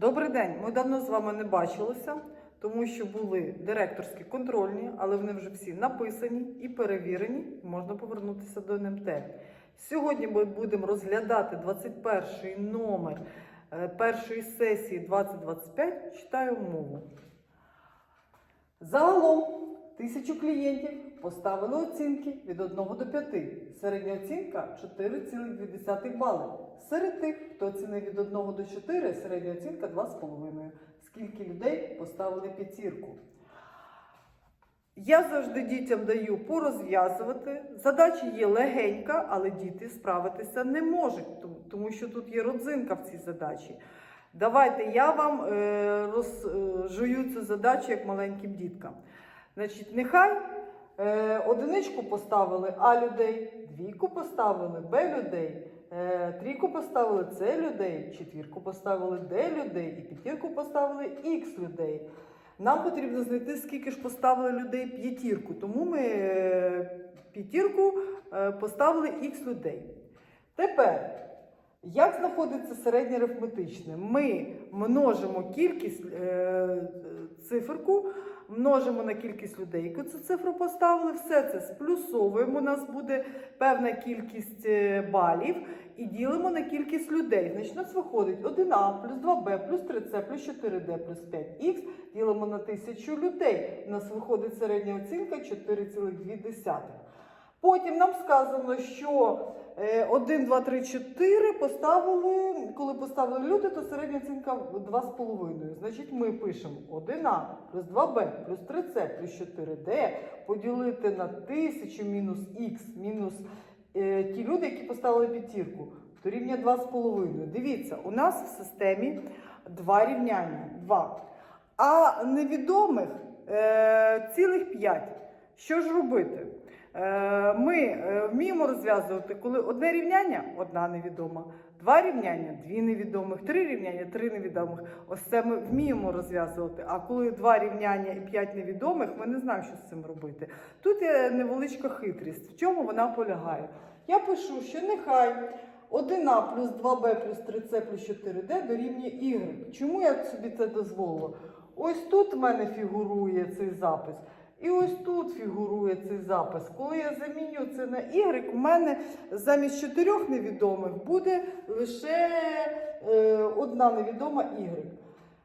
Добрий день. Ми давно з вами не бачилися, тому що були директорські контрольні, але вони вже всі написані і перевірені. Можна повернутися до НМТ. Сьогодні ми будемо розглядати 21 номер е, першої сесії 2025. Читаю умову. Загалом тисячу клієнтів поставили оцінки від 1 до 5. Середня оцінка 4,2 бали. Серед тих, хто оцінив від 1 до 4, середня оцінка 2,5. Скільки людей поставили п'ятірку? Я завжди дітям даю порозв'язувати. Задача є легенька, але діти справитися не можуть, тому- що тут є родзинка в цій задачі. Давайте я вам е, розжую цю задачу як маленьким діткам. Значить, нехай е, одиничку поставили А людей, двійку поставили Б людей, е, трійку поставили С людей, четвірку поставили Д людей і п'ятірку поставили Х людей. Нам потрібно знайти, скільки ж поставили людей п'ятірку, тому ми е, п'ятірку е, поставили Х людей. Тепер, як знаходиться середнє арифметичне? Ми множимо кількість е, циферку, множимо на кількість людей, яку цю цифру поставили, все це сплюсовуємо. У нас буде певна кількість е, балів і ділимо на кількість людей. Значить, у нас виходить 1А плюс 2Б плюс 3С плюс 4Д, плюс 5Х ділимо на тисячу людей. У нас виходить середня оцінка 4,2. Потім нам сказано, що е, 1, 2, 3, 4 поставили, коли поставили люди, то середня оцінка 2,5. Значить, ми пишемо 1А плюс 2Б плюс 3С плюс 4D поділити на 1000 мінус Х мінус е, ті люди, які поставили п'ятірку, то рівня 2,5. Дивіться, у нас в системі два рівняння. 2. А невідомих е, цілих 5. Що ж робити? Е, Ми е, вміємо розв'язувати, коли одне рівняння одна невідома, два рівняння дві невідомих, три рівняння три невідомих. Ось це ми вміємо розв'язувати. А коли два рівняння і п'ять невідомих, ми не знаємо, що з цим робити. Тут є невеличка хитрість. В чому вона полягає? Я пишу, що нехай 1А плюс 2Б плюс 3С плюс 4D дорівнює Y. Чому я собі це дозволила? Ось тут в мене фігурує цей запис. І ось тут фігурує цей запис. Коли я заміню це на Y, у мене замість чотирьох невідомих буде лише е, одна невідома Y.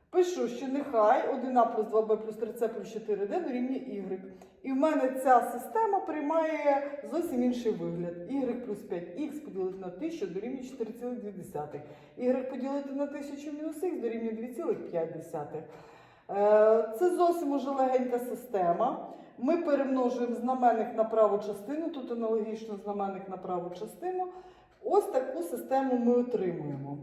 Пишу, що нехай 1А плюс 2Б плюс 3С плюс 4D дорівнює Y. І в мене ця система приймає зовсім інший вигляд. Y плюс 5х поділити на 1000 дорівнює 4,2. Y поділити на 1000 мінус х дорівнює 2,5. Е, Це зовсім уже легенька система. Ми перемножуємо знаменник на праву частину, тут аналогічно знаменник на праву частину. Ось таку систему ми отримуємо.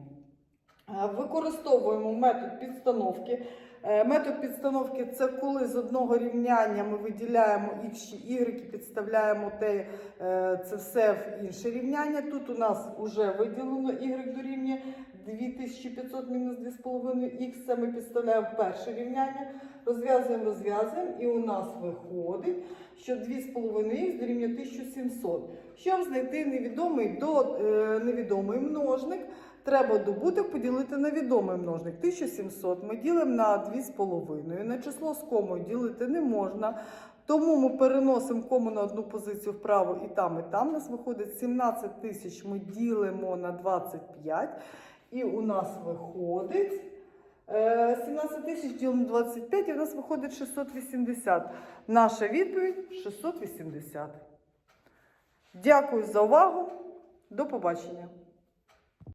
Е, Використовуємо метод підстановки. Е, Метод підстановки це коли з одного рівняння ми виділяємо y і підставляємо те, це все в інше рівняння. Тут у нас вже виділено y дорівнює 2500 мінус 2,5х. Це ми підставляємо перше рівняння. Розв'язуємо, розв'язуємо, і у нас виходить, що 2,5х дорівнює 1700. Щоб знайти невідомий до е, невідомий множник, треба добуток поділити на відомий множник. 1700 ми ділимо на 2,5. На число з комою ділити не можна. Тому ми переносимо кому на одну позицію вправо і там, і там. У нас виходить 17 тисяч ми ділимо на 25. І у нас виходить е, 17 тисяч ділом 25, і у нас виходить 680. Наша відповідь 680. Дякую за увагу. До побачення.